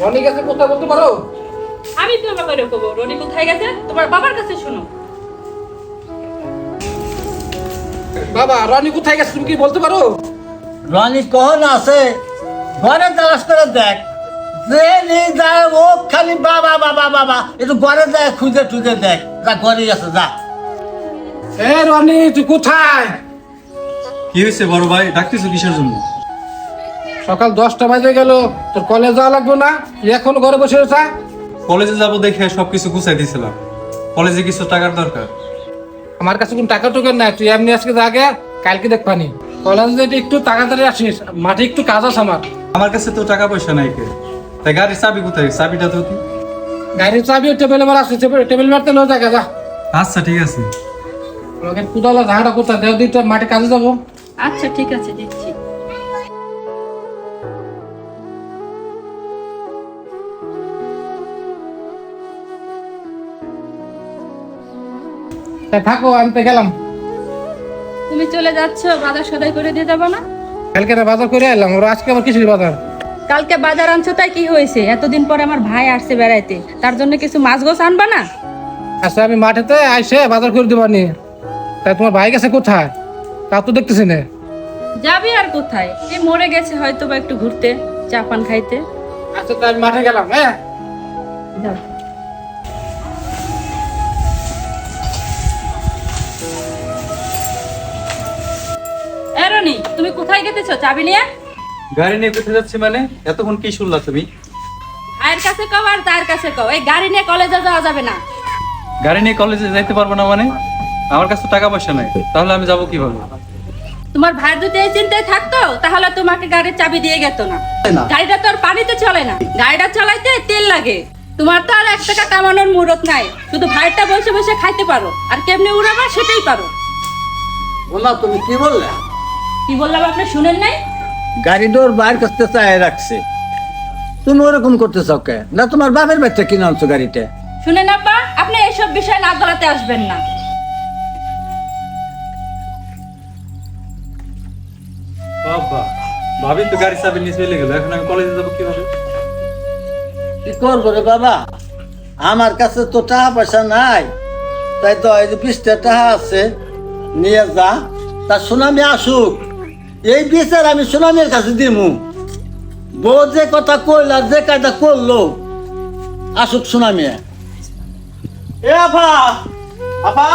রনি কাছে কথা বলতে পারো? আমি তোমার ব্যাপারে কবো রনি কোথায় গেছে? তোমার বাবার কাছে শোনো। বাবা রনি কোথায় গেছে তুমি কি বলতে পারো? রনি কখন আছে? ঘরে তালাশ করে দেখ। যে নিয়ে যায় ও খালি বাবা বাবা বাবা। একটু ঘরে যায় খুঁজে টুজে দেখ। যা ঘরে আছে যা। এ রনি তুই কোথায়? কি হয়েছে বড় ভাই? ডাকতেছো কিসের জন্য? সকাল দশটা বাজে গেল তোর কলেজ যাওয়া লাগবে না? এখন ঘরে বসে রয়েছে? কলেজে যাব দেখে সবকিছু গুছাই দিয়েছিলাম। কলেজে কিছু টাকার দরকার। আমার কাছে কোনো টাকা টোকেন নাই তুই এমনি আজকে আগে কালকে দেখবানি কলেজে একটু তাড়াতাড়ি আসিস মাঠে একটু কাজ আছে আমার। আমার কাছে তো টাকা পয়সা নাই কে? তাই গাড়ির চাবি কোথায়? চাবিটা তো কি? গাড়ির চাবি টেবিলে মার আছে টেবিল মারতে লো জায়গা যা। আচ্ছা ঠিক আছে। লোকের কুদালা জাহাটা কোথায় দেও দিতে মাঠে কাজে যাব। আচ্ছা ঠিক আছে দিচ্ছি তাই থাকো আমি তো গেলাম। তুমি চলে যাচ্ছ বাজার সদাই করে দিয়ে যাব না? কালকে না বাজার করে এলাম ওরা আজকে আমার কিসের বাজার। কালকে বাজার আনছো তাই কি হয়েছে? এতদিন পরে আমার ভাই আসছে বেড়াইতে। তার জন্য কিছু মাছ গোছ আনবা না? আচ্ছা আমি মাঠেতে আইসে বাজার করে দেবানি তাই তোমার ভাই গেছে কোথায়? তা তো দেখতেছি না। যাবি আর কোথায়? এ মরে গেছে হয়তো বা একটু ঘুরতে চা পান খাইতে। আচ্ছা তাই মাঠে গেলাম হ্যাঁ? যাও। কোথায় গেতেছো? চাবি নিয়ে? গাড়ি নিয়ে কোথায় যাচ্ছি মানে? এতক্ষণ কি শুনলা তুমি? ভাইয়ের কাছে কও আর তার কাছে কও। এই গাড়ি নিয়ে কলেজে যাওয়া যাবে না। গাড়ি নিয়ে কলেজে যাইতে পারব না মানে? আমার কাছে টাকা পয়সা নাই। তাহলে আমি যাব কীভাবে? তোমার ভাই যদি এই চিন্তায় থাকতো তাহলে তোমাকে গাড়ির চাবি দিয়ে গেত না? গাড়িটা তো আর পানিতে চলে না। গাড়িটা চালাইতে তেল লাগে। তোমার তো আর এক টাকা কামানোর মুরত নাই। শুধু ভাইটা বসে বসে খাইতে পারো। আর কেমনে উড়াবা সেটাই পারো। বললাম তুমি কি বললে? কি বললাম আপনি শুনেন নাই? গাড়ি ডোর বাইর করতে চাই রাখছে। তুমি ওরকম করতে চাও কে? না তোমার বাপের বাচ্চা কিনে আনছো গাড়িতে? শুনেন আব্বা আপনি এইসব বিষয় না গলাতে আসবেন না। বাবা ভাবি তো গাড়ি চাবি নিয়ে চলে গেল এখন আমি কলেজে যাব কীভাবে? কি করব রে বাবা? আমার কাছে তো টাকা পয়সা নাই। তাই তো এই যে বিশটা টাকা আছে নিয়ে যা। তা সুনামি আসুক। এই বিচার আমি সুনামির কাছে দিমু। বউ যে কথা কইল আর যে কাজটা করল আসুক সুনামি। এ আপা আপা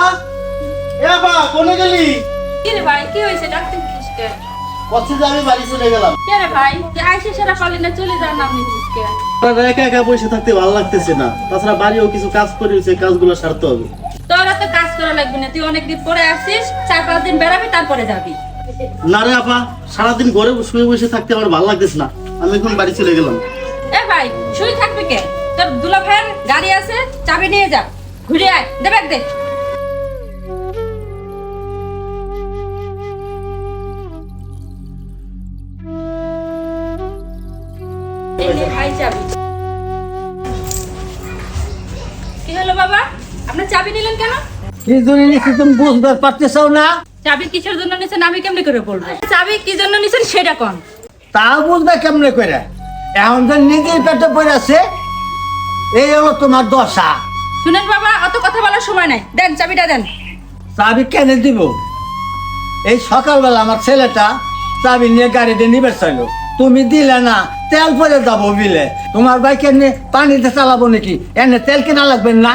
এ আপা কোনে গেলি? কি রে ভাই কি হয়েছে? ডাক্তার কে কচ্ছে যে আমি বাড়ি চলে গেলাম। কে রে ভাই কি আইসে সেরা পালি না চলে যান আপনি কে একা একা বসে থাকতে ভালো লাগতেছে না। তাছাড়া বাড়িও কিছু কাজ করে সেই কাজগুলো সারতে হবে। তোরা তো কাজ করা লাগবে না। তুই অনেকদিন পরে আসছিস চার পাঁচ দিন বেড়াবি তারপরে যাবি। না রে আপা সারাদিন ঘরে শুয়ে বসে থাকতে আমার ভালো লাগতেছে না। আমি এখন বাড়ি চলে গেলাম। এ ভাই শুই থাকবি কে? তোর দুলা ভাইয়ের গাড়ি আছে চাবি নিয়ে যা। ঘুরে আয় দে ব্যাগ দে। এই নে ভাই চাবি। কি হলো বাবা? আপনার চাবি নিলেন কেন? কি জন্য তুমি বুঝতে পারতেছাও না? চাবি কিসের জন্য নিছেন? আমি কেমনে করে বলব? চাবি কি জন্য নিছেন সেটা কোন। বুঝবে কেমনে করে? এখন যে নিজের পেটে পড়ে আছে এই হলো তোমার দশা। শুনেন বাবা অত কথা বলার সময় নাই। দেন চাবিটা দেন। চাবি কেন দিব? এই সকালবেলা আমার ছেলেটা চাবি নিয়ে গাড়িতে নিবে চাইলো তুমি দিলে না তেল পরে যাব বিলে। তোমার বাইক এনে পানিতে চালাবো নাকি? এনে তেল কেনা লাগবে না?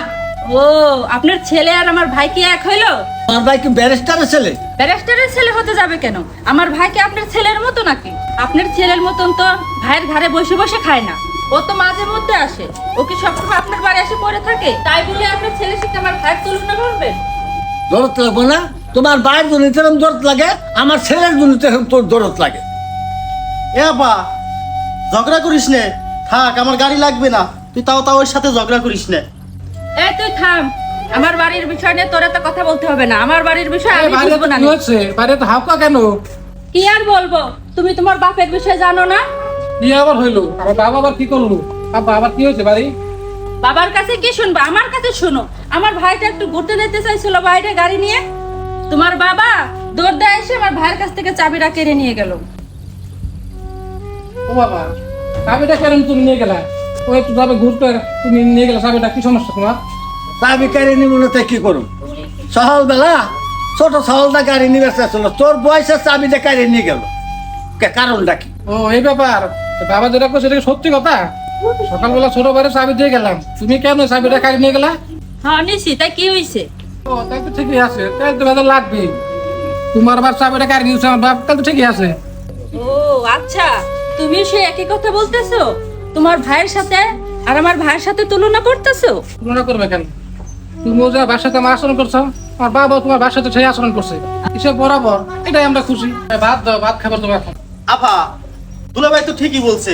ও আপনার ছেলে আর আমার ভাই কি এক হইল? তোমার বাইক ব্যারিস্টারের ছেলে? ব্যারিস্টারের ছেলে হতে যাবে কেন? আমার ভাই কি আপনার ছেলের মতো নাকি? আপনার ছেলের মতন তো ভাইয়ের ঘরে বসে বসে খায় না। ও তো মাঝে মধ্যে আসে। ও কি সবসময় আপনার বাড়ি এসে পড়ে থাকে? তাই বলে আপনার ছেলের সাথে আমার ভাইয়ের তুলনা করবেন? দরদ লাগবো না? তোমার বাইর জন্য যেরকম দরদ লাগে আমার ছেলের জন্য তেরকম তোর দরদ লাগে। এ আপা ঝগড়া করিস নে। থাক আমার গাড়ি লাগবে না। তুই তাও তাও ওর সাথে ঝগড়া করিস নে। এই তুই থাম। আমার বাড়ির বিষয় নিয়ে তোরা তো কথা বলতে হবে না। আমার বাড়ির বিষয় আমি বুঝব না হচ্ছে? বাইরে তো হাফকা কেন? কি আর বলব? তুমি তোমার বাপের বিষয় জানো না? কি আবার হইল? আমার বাবা আবার কি করল? বাবা আবার কি হয়েছে বাড়ি? বাবার কাছে কি শুনবা? আমার কাছে শোনো। আমার ভাইটা একটু ঘুরতে যেতে চাইছিল বাইরে গাড়ি নিয়ে। তোমার বাবা দৌড় দেয় এসে আমার ভাইয়ের কাছ থেকে চাবিটা কেড়ে নিয়ে গেল। ও বাবা চাবিটা কেন তুমি নিয়ে গেলা? ও একটু যাবে ঘুরতে তুমি নিয়ে গেলে চাবিটা কি সমস্যা তোমার? চাবি গাড়ি নিব না তাই কি করুন বেলা ছোট সহলটা গাড়ি নিবে চাইছিল তোর বয়সের চাবিটা গাড়ি নিয়ে গেল। কে- কারণটা কি? ও এই ব্যাপার। বাবা যেটা করছে এটা সত্যি কথা? সকালবেলা ছোট বাইরে চাবি দিয়ে গেলাম। তুমি কেন চাবিটা কাড়ি নিয়ে গেলা? হ্যাঁ নিছি তাই কি হয়েছে ও তাই তো ঠিকই আছে। তাই তো বেদা লাগবে তোমার চাবিটা নিয়েছে আমার বাপ তাই তো ঠিকই আছে। ও আচ্ছা। তুমি সে একই কথা বলতেছো? তোমার ভাইয়ের সাথে আর আমার ভাইয়ের সাথে তুলনা করতেছো? তুলনা করবে কেন? তুমিও যা সাথে আমার আচরণ করছ আমার বাবা তোমার সাথে সেই আচরণ করছে। কিসে বরাবর? এটাই আমরা খুশি। ভাত দাও ভাত খাবার তোমার এখন। আফা দুলাভাই তো ঠিকই বলছে।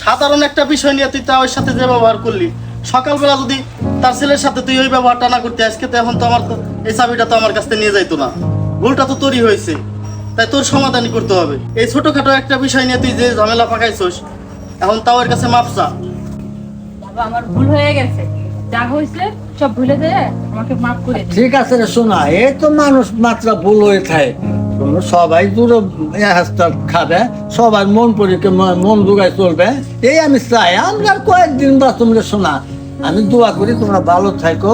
সাধারণ একটা বিষয় নিয়ে তুই তা ওর সাথে যে ব্যবহার করলি সকালবেলা যদি তার ছেলের সাথে তুই ওই ব্যবহারটা না করতে আজকে তো এখন তো আমার তো এই চাবিটা তো আমার কাছ থেকে নিয়ে যাইতো না। ভুলটা তো তোরই হয়েছে। তাই তোর সমাধানই করতে হবে। এই ছোটখাটো একটা বিষয় নিয়ে তুই যে ঝামেলা পাকাইছস এখন তাও এর কাছে মাপসা বাবা আমার ভুল হয়ে গেছে। যা হয়েছে সব ভুলে যায় আমাকে মাফ করে দিন। ঠিক আছে রে শোনা এই তো মানুষ মাত্রা ভুল হয়ে থাকে। তোমরা সবাই দূরে খাবে সবার মন পরীকে মন চলবে। এই আমি চাই আমরা কয়েকদিন বা তোমরা শোনা আমি দোয়া করি তোমরা ভালো থাকো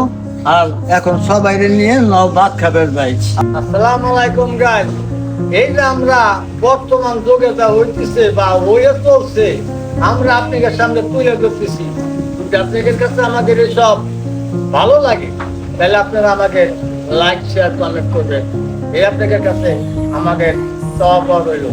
আর এখন সবাই নিয়ে ন ভাত খাবে ভাই। আসসালামু আলাইকুম গাই এই যে আমরা বর্তমান যুগে যা হইতেছে বা হয়ে চলছে আমরা আপনাদের সামনে তুলে ধরতেছি। আপনাদের কাছে আমাদের সব ভালো লাগে, তাহলে আপনারা আমাকে লাইক শেয়ার কমেন্ট করবেন। এই আপনাদের কাছে আমাদের সব রইল।